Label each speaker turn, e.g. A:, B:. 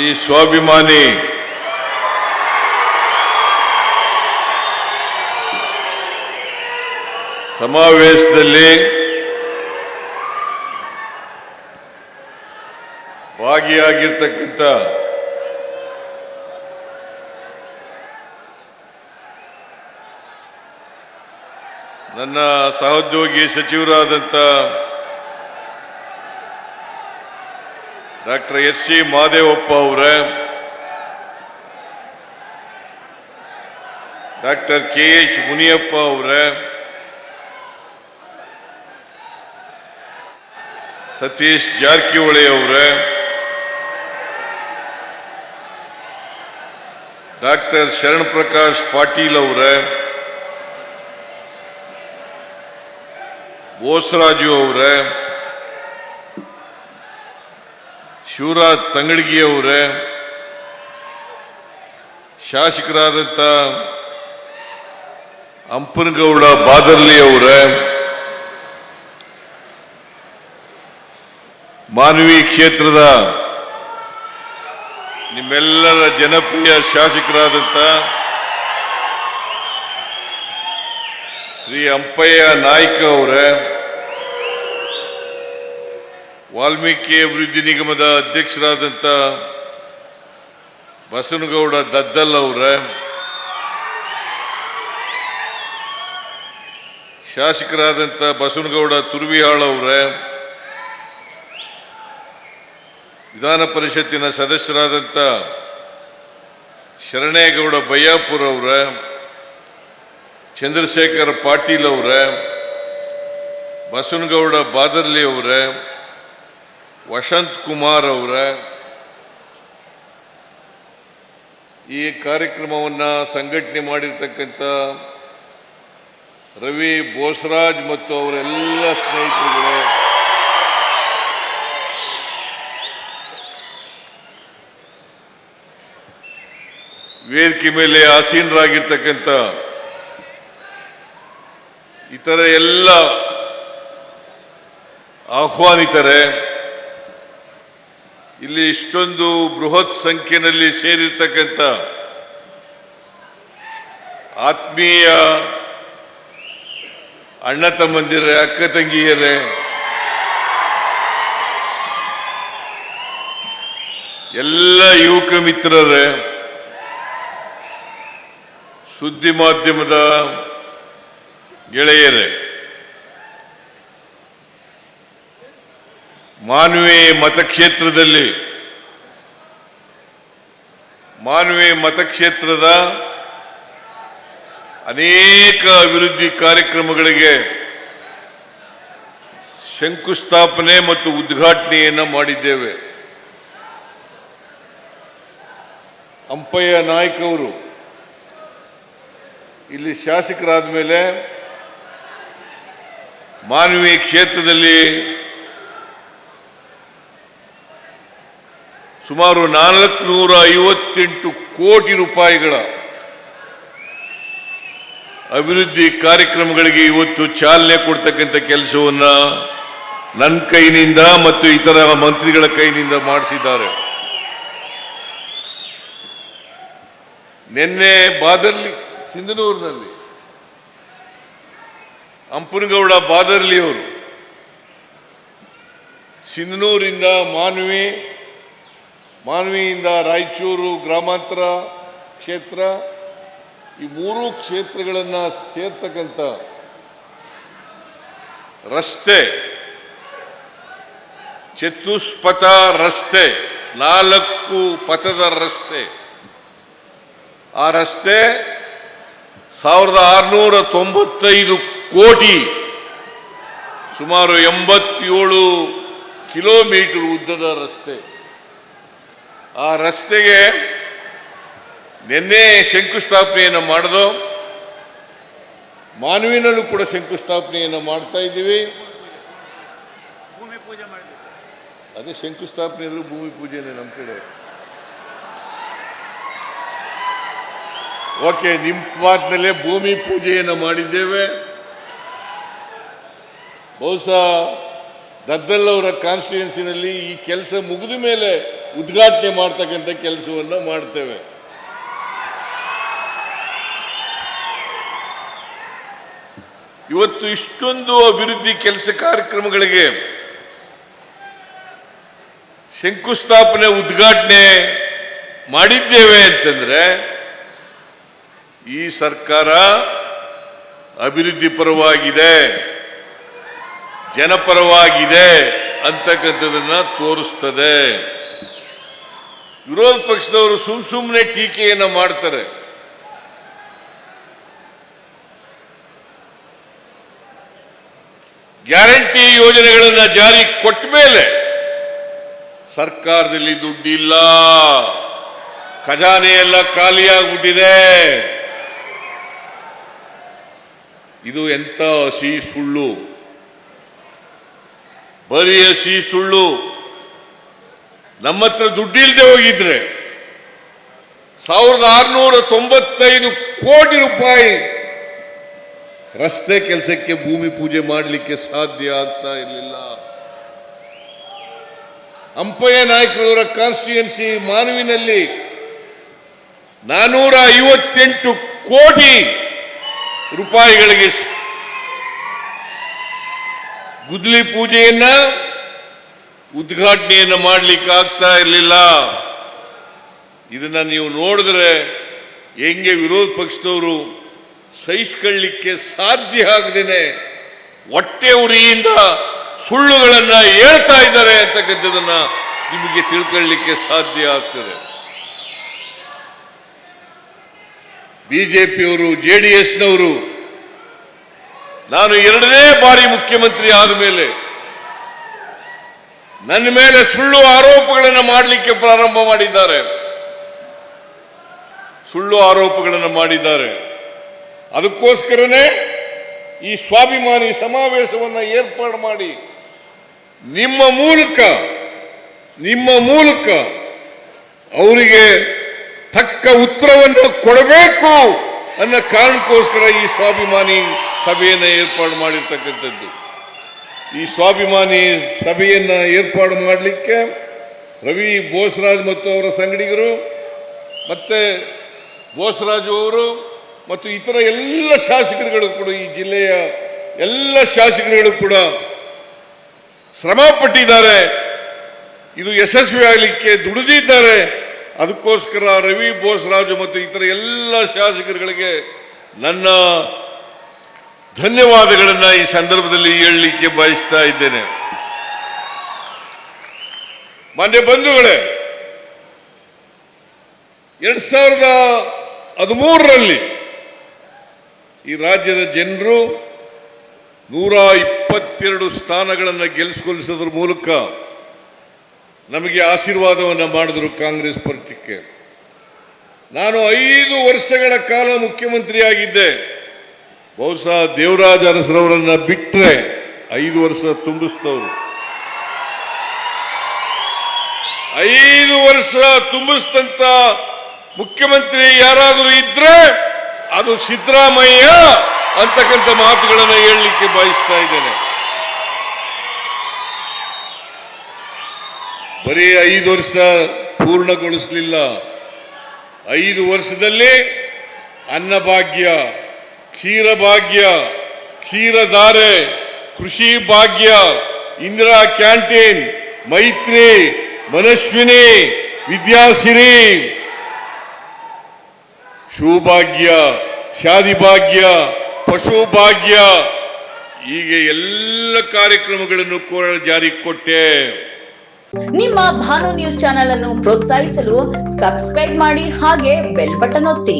A: ಈ ಸ್ವಾಭಿಮಾನಿ. ಸಮಾವೇಶದಲ್ಲಿ ಭಾಗಿಯಾಗಿರ್ತಕ್ಕಂಥ ನನ್ನ ಸಹೋದ್ಯೋಗಿ ಸಚಿವರಾದಂಥ ಡಾಕ್ಟರ್ ಎಸ್ ಸಿ ಮಹದೇವಪ್ಪ ಅವರ ಡಾಕ್ಟರ್ ಕೆ ಎಚ್ ಮುನಿಯಪ್ಪ ಅವರ ಸತೀಶ್ ಜಾರಕಿಹೊಳಿ ಅವರ ಡಾಕ್ಟರ್ ಶರಣ್ ಪ್ರಕಾಶ್ ಪಾಟೀಲ್ ಅವರ ಬೋಸರಾಜು ಅವರ ಶಿವರಾಜ್ ತಂಗಡಿಗಿ ಅವರೇ ಶಾಸಕರಾದಂಥ ಅಂಪನಗೌಡ ಬಾದರ್ಲಿ ಅವರೇ ಮಾನವಿ ಕ್ಷೇತ್ರದ ನಿಮ್ಮೆಲ್ಲರ ಜನಪ್ರಿಯ ಶಾಸಕರಾದಂಥ ಶ್ರೀ ಅಂಪಯ್ಯ ನಾಯ್ಕ ಅವರ ವಾಲ್ಮೀಕಿ ಅಭಿವೃದ್ಧಿ ನಿಗಮದ ಅಧ್ಯಕ್ಷರಾದಂಥ ಬಸನಗೌಡ ದದ್ದಲ್ ಅವರ ಶಾಸಕರಾದಂಥ ಬಸನಗೌಡ ತುರ್ವಿಹಾಳ್ ಅವರ, ವಿಧಾನ ಪರಿಷತ್ತಿನ ಸದಸ್ಯರಾದಂಥ ಶರಣೇಗೌಡ ಬಯ್ಯಾಪುರ ಅವರ, ಚಂದ್ರಶೇಖರ್ ಪಾಟೀಲ್ ಅವರ, ಬಸನಗೌಡ ಬಾದರ್ಲಿ ಅವರ ವಸಂತ್ ಕುಮಾರ್ ಅವರ ಈ ಕಾರ್ಯಕ್ರಮವನ್ನು ಸಂಘಟನೆ ಮಾಡಿರ್ತಕ್ಕಂಥ ರವಿ ಬೋಸರಾಜ್ ಮತ್ತು ಅವರೆಲ್ಲ ಸ್ನೇಹಿತರುಗಳು, ವೇದಿಕೆ ಮೇಲೆ ಆಸೀನರಾಗಿರ್ತಕ್ಕಂಥ ಇತರ ಎಲ್ಲ ಆಹ್ವಾನಿತರೆ ಇಲ್ಲಿ ಇಷ್ಟೊಂದು ಬೃಹತ್ ಸಂಖ್ಯೆಯಲ್ಲಿ ಸೇರಿರ್ತಕ್ಕಂಥ ಆತ್ಮೀಯ ಅಣ್ಣ ತಮ್ಮಂದಿರೇ, ಅಕ್ಕ ತಂಗಿಯರೇ, ಎಲ್ಲ ಯುವಕ ಮಿತ್ರರೇ, ಸುದ್ದಿ ಮಾಧ್ಯಮದ ಗೆಳೆಯರೇ ಮಾನವಿ ಮತಕ್ಷೇತ್ರದಲ್ಲಿ. ಮಾನವೀಯ ಮತಕ್ಷೇತ್ರದ ಅನೇಕ ಅಭಿವೃದ್ಧಿ ಕಾರ್ಯಕ್ರಮಗಳಿಗೆ ಶಂಕುಸ್ಥಾಪನೆ ಮತ್ತು ಉದ್ಘಾಟನೆಯನ್ನು ಮಾಡಿದ್ದೇವೆ. ಅಂಪಯ್ಯ ನಾಯ್ಕ ಅವರು ಇಲ್ಲಿ ಶಾಸಕರಾದ ಮೇಲೆ ಮಾನವೀಯ ಕ್ಷೇತ್ರದಲ್ಲಿ ಸುಮಾರು ನಾಲ್ಕುನೂರ ಐವತ್ತೆಂಟು ಕೋಟಿ ರೂಪಾಯಿಗಳ ಅಭಿವೃದ್ಧಿ ಕಾರ್ಯಕ್ರಮಗಳಿಗೆ ಇವತ್ತು ಚಾಲನೆ ಕೊಡ್ತಕ್ಕಂಥ ಕೆಲಸವನ್ನು ನನ್ನ ಕೈನಿಂದ ಮತ್ತು ಇತರ ಮಂತ್ರಿಗಳ ಕೈನಿಂದ ಮಾಡಿಸಿದ್ದಾರೆ. ನಿನ್ನೆ ಬಾದರ್ಲಿ, ಸಿಂಧನೂರಿನಲ್ಲಿ ಅಂಪನಗೌಡ ಬಾದರ್ಲಿ ಅವರು ಸಿಂಧನೂರಿಂದ ಮಾನ್ವಿ ಮಾನ್ವಿಯಿಂದ ರಾಯಚೂರು ಗ್ರಾಮಾಂತರ ಕ್ಷೇತ್ರ, ಈ ಮೂರು ಕ್ಷೇತ್ರಗಳನ್ನು ಸೇರ್ತಕ್ಕಂಥ ರಸ್ತೆ, ಚತುಷ್ಪಥ ರಸ್ತೆ, ನಾಲ್ಕು ಪಥದ ರಸ್ತೆ. ಆ ರಸ್ತೆ ಸಾವಿರದ ಆರುನೂರ ತೊಂಬತ್ತೈದು ಕೋಟಿ, ಸುಮಾರು ಎಂಬತ್ತೇಳು ಕಿಲೋಮೀಟರ್ ಉದ್ದದ ರಸ್ತೆ. ಆ ರಸ್ತೆಗೆ ನಿನ್ನೆ ಶಂಕುಸ್ಥಾಪನೆಯನ್ನು ಮಾಡಿದೋ ಮಾನವಿನಲ್ಲೂ ಕೂಡ ಶಂಕುಸ್ಥಾಪನೆಯನ್ನು ಮಾಡ್ತಾ ಇದ್ದೀವಿ. ಅದೇ ಶಂಕುಸ್ಥಾಪನೆ ಅಂದ್ರೆ ಭೂಮಿ ಪೂಜೆನೇ ನಮ್ಮ ಕಡೆ. ಓಕೆ, ನಿಮ್ಮ ಮಾತಿನಲ್ಲೇ ಭೂಮಿ ಪೂಜೆಯನ್ನು ಮಾಡಿದ್ದೇವೆ. ಬಹುಶಃ ದದ್ದಲ್ ಅವರ ಕಾನ್ಸ್ಟಿಟ್ಯೂನ್ಸಿನಲ್ಲಿ ಈ ಕೆಲಸ ಮುಗಿದ ಮೇಲೆ ಉದ್ಘಾಟನೆ ಮಾಡ್ತಕ್ಕಂಥ ಕೆಲಸವನ್ನ ಮಾಡ್ತೇವೆ. ಇವತ್ತು ಇಷ್ಟೊಂದು ಅಭಿವೃದ್ಧಿ ಕೆಲಸ ಕಾರ್ಯಕ್ರಮಗಳಿಗೆ ಶಂಕುಸ್ಥಾಪನೆ, ಉದ್ಘಾಟನೆ ಮಾಡಿದ್ದೇವೆ ಅಂತಂದ್ರೆ ಈ ಸರ್ಕಾರ ಅಭಿವೃದ್ಧಿ ಪರವಾಗಿದೆ. ಜನಪರವಾಗಿದೆ ಅಂತಕ್ಕಂಥದನ್ನ ತೋರಿಸ್ತದೆ. ವಿರೋಧ ಪಕ್ಷದವರು ಸುಮ್ ಸುಮ್ಮನೆ ಟೀಕೆಯನ್ನು ಮಾಡ್ತಾರೆ. ಗ್ಯಾರಂಟಿ ಯೋಜನೆಗಳನ್ನು ಜಾರಿ ಕೊಟ್ಟ ಮೇಲೆ ಸರ್ಕಾರದಲ್ಲಿ ದುಡ್ಡಿಲ್ಲ. ಖಜಾನೆ ಎಲ್ಲ ಖಾಲಿಯಾಗ್ಬಿಟ್ಟಿದೆ ಇದು ಎಂಥ ಹಸಿ ಸುಳ್ಳು. ಬರೀ ಹಸಿ ಸುಳ್ಳು ನಮ್ಮ ಹತ್ರ ದುಡ್ಡಿಲ್ದೆ ಹೋಗಿದ್ರೆ ಸಾವಿರದ ಆರುನೂರ ತೊಂಬತ್ತೈದು ಕೋಟಿ ರೂಪಾಯಿ ರಸ್ತೆ ಕೆಲಸಕ್ಕೆ ಭೂಮಿ ಪೂಜೆ ಮಾಡಲಿಕ್ಕೆ ಸಾಧ್ಯ ಆಗ್ತಾ ಇರಲಿಲ್ಲ. ಅಂಪಯ್ಯ ನಾಯಕರವರ ಕಾನ್ಸ್ಟಿಟ್ಯೂನ್ಸಿ ಮಾನವಿನಲ್ಲಿ ನಾನೂರ ಐವತ್ತೆಂಟು ಕೋಟಿ ರೂಪಾಯಿಗಳಿಗೆ ಸ್- ಗುದ್ಲಿ ಪೂಜೆಯನ್ನ ಉದ್ಘಾಟನೆಯನ್ನು ಮಾಡ್ಲಿಕ್ಕೆ ಆಗ್ತಾ ಇರಲಿಲ್ಲ. ಇದನ್ನ ನೀವು ನೋಡಿದ್ರೆ ಹೆಂಗೆ ವಿರೋಧ ಪಕ್ಷದವರು ಸಹಿಸ್ಕೊಳ್ಳಿಕ್ಕೆ ಸಾಧ್ಯ ಆಗದೇನೆ ಹೊಟ್ಟೆ ಉರಿಯಿಂದ ಸುಳ್ಳುಗಳನ್ನ ಹೇಳ್ತಾ ಇದ್ದಾರೆ ಅಂತಕ್ಕಂಥದನ್ನ ನಿಮಗೆ ತಿಳ್ಕೊಳ್ಳಿಕ್ಕೆ ಸಾಧ್ಯ ಆಗ್ತದೆ. ಬಿಜೆಪಿಯವರು, ಜೆ ಡಿ ಎಸ್ನವರು ನಾನು ಎರಡನೇ ಬಾರಿ ಮುಖ್ಯಮಂತ್ರಿ ಆದ ಮೇಲೆ ನನ್ನ ಮೇಲೆ ಸುಳ್ಳು ಆರೋಪಗಳನ್ನು ಮಾಡಲಿಕ್ಕೆ ಪ್ರಾರಂಭ ಮಾಡಿದ್ದಾರೆ. ಸುಳ್ಳು ಆರೋಪಗಳನ್ನು ಮಾಡಿದ್ದಾರೆ. ಅದಕ್ಕೋಸ್ಕರನೇ ಈ ಸ್ವಾಭಿಮಾನಿ ಸಮಾವೇಶವನ್ನು ಏರ್ಪಾಡು ಮಾಡಿ ನಿಮ್ಮ ಮೂಲಕ ನಿಮ್ಮ ಮೂಲಕ ಅವರಿಗೆ ತಕ್ಕ ಉತ್ತರವನ್ನು ಕೊಡಬೇಕು ಅನ್ನೋ ಕಾರಣಕ್ಕೋಸ್ಕರ ಈ ಸ್ವಾಭಿಮಾನಿ ಸಭೆಯನ್ನು ಏರ್ಪಾಡು ಮಾಡಿರ್ತಕ್ಕಂಥದ್ದು. ಈ ಸ್ವಾಭಿಮಾನಿ ಸಭೆಯನ್ನು ಏರ್ಪಾಡು ಮಾಡಲಿಕ್ಕೆ ರವಿ ಬೋಸರಾಜ್ ಮತ್ತು ಅವರ ಸಂಗಡಿಗರು ಮತ್ತು ಬೋಸರಾಜು ಅವರು ಮತ್ತು ಇತರ ಎಲ್ಲ ಶಾಸಕರುಗಳು ಕೂಡ ಈ ಜಿಲ್ಲೆಯ ಎಲ್ಲ ಶಾಸಕರುಗಳು ಕೂಡ ಶ್ರಮ ಪಟ್ಟಿದ್ದಾರೆ. ಇದು ಯಶಸ್ವಿ ಆಗಲಿಕ್ಕೆ ದುಡಿದಿದ್ದಾರೆ. ಅದಕ್ಕೋಸ್ಕರ ರವಿ ಬೋಸರಾಜು ಮತ್ತು ಇತರ ಎಲ್ಲ ಶಾಸಕರುಗಳಿಗೆ ನನ್ನ ಧನ್ಯವಾದಗಳನ್ನು ಈ ಸಂದರ್ಭದಲ್ಲಿ ಹೇಳಲಿಕ್ಕೆ ಬಯಸ್ತಾ ಇದ್ದೇನೆ. ಮಾನ್ಯ ಬಂಧುಗಳೇ, ಎರಡ್ ಸಾವಿರದ ಹದಿಮೂರರಲ್ಲಿ ಈ ರಾಜ್ಯದ ಜನರು ನೂರ ಇಪ್ಪತ್ತೆರಡು ಸ್ಥಾನಗಳನ್ನು ಗೆಲ್ಲಿಸಿಕೊಳ್ಳಿಸೋದ್ರ ಮೂಲಕ ನಮಗೆ ಆಶೀರ್ವಾದವನ್ನು ಮಾಡಿದ್ರು ಕಾಂಗ್ರೆಸ್ ಪಕ್ಷಕ್ಕೆ. ನಾನು ಐದು ವರ್ಷಗಳ ಕಾಲ ಮುಖ್ಯಮಂತ್ರಿಯಾಗಿದ್ದೆ. ಬಹುಶಃ ದೇವರಾಜ ಅರಸರವರನ್ನ ಬಿಟ್ಟರೆ ಐದು ವರ್ಷ ತುಂಬಿಸ್ತವರು. ಐದು ವರ್ಷ ತುಂಬಿಸಿದಂತ ಮುಖ್ಯಮಂತ್ರಿ ಯಾರಾದರೂ ಇದ್ರೆ ಅದು ಸಿದ್ದರಾಮಯ್ಯ ಅಂತಕ್ಕಂಥ ಮಾತುಗಳನ್ನು ಹೇಳಲಿಕ್ಕೆ ಬಯಸ್ತಾ ಇದ್ದೇನೆ. ಬರೀ ಐದು ವರ್ಷ ಪೂರ್ಣಗೊಳಿಸಲಿಲ್ಲ. ಐದು ವರ್ಷದಲ್ಲಿ ಅನ್ನಭಾಗ್ಯ, ಕ್ಷೀರಭಾಗ್ಯ, ಕ್ಷೀರಧಾರೆ, ಕೃಷಿ ಭಾಗ್ಯ, ಇಂದಿರಾ ಕ್ಯಾಂಟೀನ್, ಮೈತ್ರಿ ಮನಸ್ವಿನಿ ವಿದ್ಯಾಸಿರಿ. ಶೂಭಾಗ್ಯ ಶಾದಿ ಭಾಗ್ಯ ಪಶು ಭಾಗ್ಯ ಹೀಗೆ ಎಲ್ಲ ಕಾರ್ಯಕ್ರಮಗಳನ್ನು ಕೂಡ ಜಾರಿಗೆ ಕೊಟ್ಟೆ.
B: ನಿಮ್ಮ ಭಾನು ನ್ಯೂಸ್ ಚಾನೆಲ್ ಅನ್ನು ಪ್ರೋತ್ಸಾಹಿಸಲು ಸಬ್ಸ್ಕ್ರೈಬ್ ಮಾಡಿ ಹಾಗೆ ಬೆಲ್ ಬಟನ್ ಒತ್ತಿ.